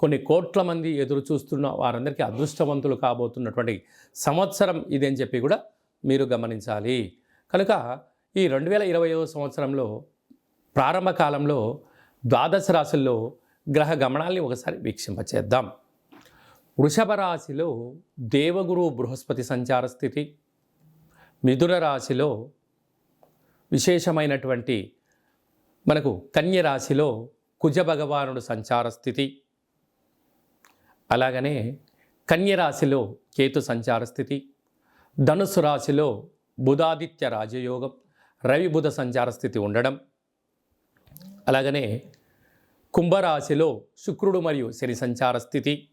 కొన్ని కోట్ల మంది ఎదురు చూస్తున్న వారందరికీ అదృష్టవంతులు కాబోతున్నటువంటి సంవత్సరం ఇది అని చెప్పి కూడా మీరు గమనించాలి. కనుక ఈ రెండు వేల ఇరవై సంవత్సరంలో ప్రారంభ కాలంలో ద్వాదశ రాశుల్లో గ్రహ గమనాల్ని ఒకసారి వీక్షింపచేద్దాం. వృషభ రాశిలో దేవగురు బృహస్పతి సంచార స్థితి మిథున రాశిలో విశేషమైనటువంటి మనకు కన్య రాశిలో కుజ భగవానుడు సంచార స్థితి అలాగనే కన్యరాశిలో కేతు సంచార స్థితి ధనుసు రాశిలో బుధాదిత్య రాజయోగం రవి బుధ సంచార స్థితి ఉండడం. అలాగనే కుంభరాశిలో శుక్రుడు మరియు శని సంచార స్థితి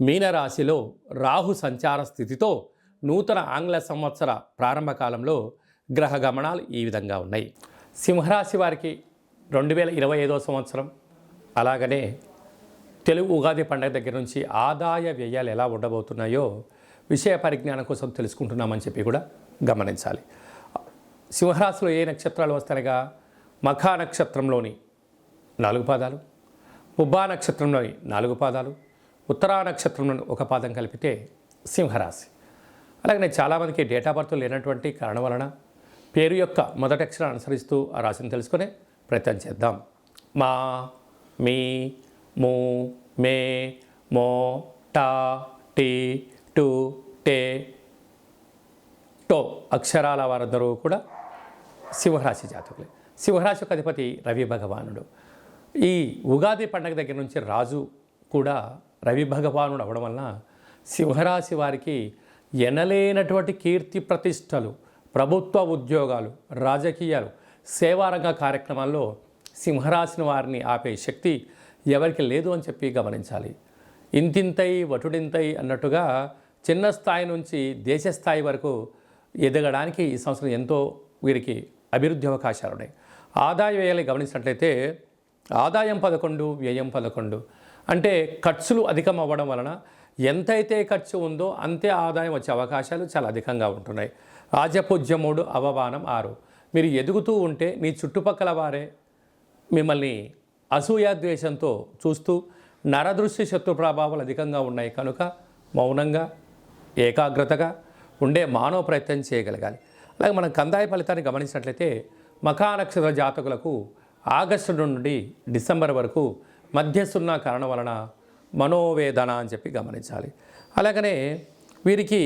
మీనరాశిలో రాహు సంచార స్థితితో నూతన ఆంగ్ల సంవత్సర ప్రారంభ కాలంలో గ్రహ గమనాలు ఈ విధంగా ఉన్నాయి. సింహరాశి వారికి రెండు వేల ఇరవై ఐదో సంవత్సరం. అలాగనే తెలుగు ఉగాది పండగ దగ్గర నుంచి ఆదాయ వ్యయాలు ఎలా ఉండబోతున్నాయో విషయ పరిజ్ఞానం కోసం తెలుసుకుంటున్నామని చెప్పి కూడా గమనించాలి. సింహరాశిలో ఏ నక్షత్రాలు వస్తాయనగా మఖా నక్షత్రంలోని నాలుగు పాదాలు ఉబ్బా నక్షత్రంలోని నాలుగు పాదాలు ఉత్తరా నక్షత్రంలోని ఒక పాదం కలిపితే సింహరాశి. అలాగే చాలామందికి డేటా బర్త్ లేనటువంటి కారణం వలన పేరు యొక్క మొదటి అక్షరం అనుసరిస్తూ ఆ రాశిని తెలుసుకునే ప్రయత్నం చేద్దాం. మా మీ మూ మే మో టా టీ టు టే టో అక్షరాల వారందరూ కూడా సింహరాశి జాతకులే. సింహరాశి యొక్క అధిపతి రవి భగవానుడు. ఈ ఉగాది పండగ దగ్గర నుంచి రాజు కూడా రవి భగవానుడు అవడం వలన సింహరాశి వారికి ఎనలేనటువంటి కీర్తి ప్రతిష్టలు ప్రభుత్వ ఉద్యోగాలు రాజకీయాలు సేవారంగ కార్యక్రమాల్లో సింహరాశిని వారిని ఆపే శక్తి ఎవరికి లేదు అని చెప్పి గమనించాలి. ఇంతింతై వటుడింతై అన్నట్టుగా చిన్న స్థాయి నుంచి దేశ స్థాయి వరకు ఎదగడానికి ఈ సంవత్సరం ఎంతో వీరికి అభివృద్ధి అవకాశాలు ఉన్నాయి. ఆదాయ వ్యయాలు గమనించినట్లయితే ఆదాయం పదకొండు వ్యయం పదకొండు. అంటే ఖర్చులు అధికం అవ్వడం వలన ఎంతైతే ఖర్చు ఉందో అంతే ఆదాయం వచ్చే అవకాశాలు చాలా అధికంగా ఉంటున్నాయి. రాజపూజ్యముడు అవమానం ఆరు. మీరు ఎదుగుతూ ఉంటే మీ చుట్టుపక్కల వారే మిమ్మల్ని అసూయాద్వేషంతో చూస్తూ నరదృశ్య శత్రు ప్రభావాలు అధికంగా ఉన్నాయి కనుక మౌనంగా ఏకాగ్రతగా ఉండే మానవ ప్రయత్నం చేయగలగాలి. అలాగే మనం కందాయ ఫలితాన్ని గమనించినట్లయితే మకానక్షత్ర జాతకులకు ఆగస్టు నుండి డిసెంబర్ వరకు మధ్యస్తున్న కారణం వలన మనోవేదన అని చెప్పి గమనించాలి. అలాగనే వీరికి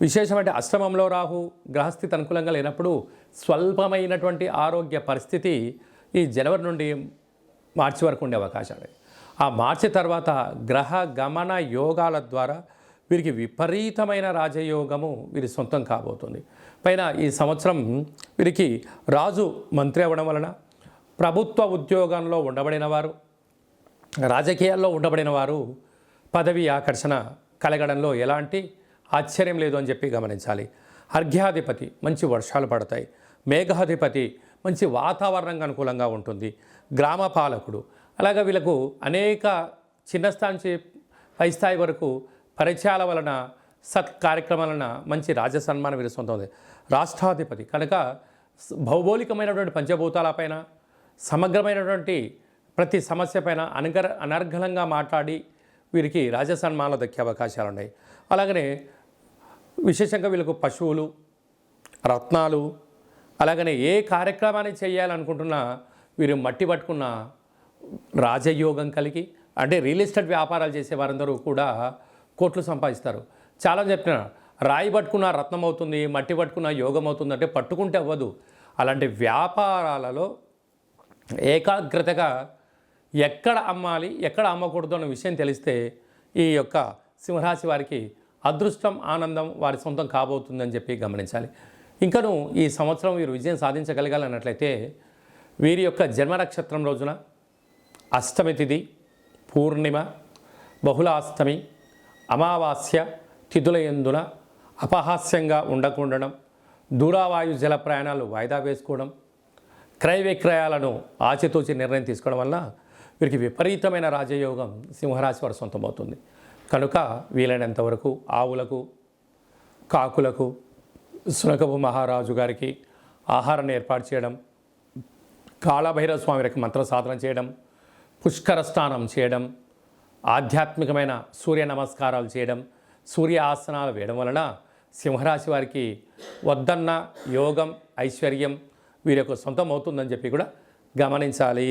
విశేషమైన అష్టమంలో రాహు గ్రహస్థితి అనుకూలంగా లేనప్పుడు స్వల్పమైనటువంటి ఆరోగ్య పరిస్థితి ఈ జనవరి నుండి మార్చి వరకు ఉండే అవకాశాలు. ఆ మార్చి తర్వాత గ్రహ గమన యోగాల ద్వారా వీరికి విపరీతమైన రాజయోగము వీరి సొంతం కాబోతుంది. పైన ఈ సంవత్సరం వీరికి రాజు మంత్రి అవ్వడం వలన ప్రభుత్వ ఉద్యోగంలో ఉండబడిన వారు రాజకీయాల్లో ఉండబడిన వారు పదవి ఆకర్షణ కలగడంలో ఎలాంటి ఆశ్చర్యం లేదు అని చెప్పి గమనించాలి. అర్ఘ్యాధిపతి మంచి వర్షాలు పడతాయి. మేఘాధిపతి మంచి వాతావరణంగా అనుకూలంగా ఉంటుంది. గ్రామ పాలకుడు. అలాగే వీళ్ళకు అనేక చిన్న స్థాయి నుంచి పై స్థాయి వరకు పరిచయాల వలన సత్ కార్యక్రమాల వలన మంచి రాజ సన్మానం వీరి సొంతం రాష్ట్రాధిపతి కనుక భౌగోళికమైనటువంటి భౌగోళికమైనటువంటి పంచభూతాలపైన సమగ్రమైనటువంటి ప్రతి సమస్య పైన అనగర అనర్ఘలంగా మాట్లాడి వీరికి రాజ సన్మానాలు దక్కే అవకాశాలు ఉన్నాయి. అలాగనే విశేషంగా వీళ్ళకు పశువులు రత్నాలు అలాగనే ఏ కార్యక్రమాన్ని చేయాలనుకుంటున్నా వీరు మట్టి పట్టుకున్న రాజయోగం కలిగి అంటే రియల్ ఎస్టేట్ వ్యాపారాలు చేసే వారందరూ కూడా కోట్లు సంపాదిస్తారు. చాలా చెప్పిన రాయి పట్టుకున్న రత్నం అవుతుంది మట్టి పట్టుకున్న యోగం అవుతుంది అంటే పట్టుకుంటే అవ్వదు. అలాంటి వ్యాపారాలలో ఏకాగ్రతగా ఎక్కడ అమ్మాలి ఎక్కడ అమ్మకూడదు అన్న విషయం తెలిస్తే ఈ యొక్క సింహరాశి వారికి అదృష్టం ఆనందం వారి సొంతం కాబోతుందని చెప్పి గమనించాలి. ఇంకను ఈ సంవత్సరం వీరు విజయం సాధించగలగాలన్నట్లయితే వీరి యొక్క జన్మ నక్షత్రం రోజున అష్టమి తిథి పూర్ణిమ బహుళాష్టమి అమావాస్య తిథుల ఎందున అపహాస్యంగా ఉండకుండడం దూరావాయు జల ప్రయాణాలు వాయిదా వేసుకోవడం క్రయ విక్రయాలను ఆచితూచి నిర్ణయం తీసుకోవడం వల్ల వీరికి విపరీతమైన రాజయోగం సింహరాశి వారి సొంతమవుతుంది. కనుక వీలైనంతవరకు ఆవులకు కాకులకు సునకపు మహారాజు గారికి ఆహారాన్ని ఏర్పాటు చేయడం కాళభైరవ స్వామి వారికి మంత్ర సాధన చేయడం పుష్కర స్నానం చేయడం ఆధ్యాత్మికమైన సూర్య నమస్కారాలు చేయడం సూర్య ఆసనాలు వేయడం వలన సింహరాశి వారికి వద్దన్న యోగం ఐశ్వర్యం వీరి యొక్క సొంతం అవుతుందని చెప్పి కూడా గమనించాలి.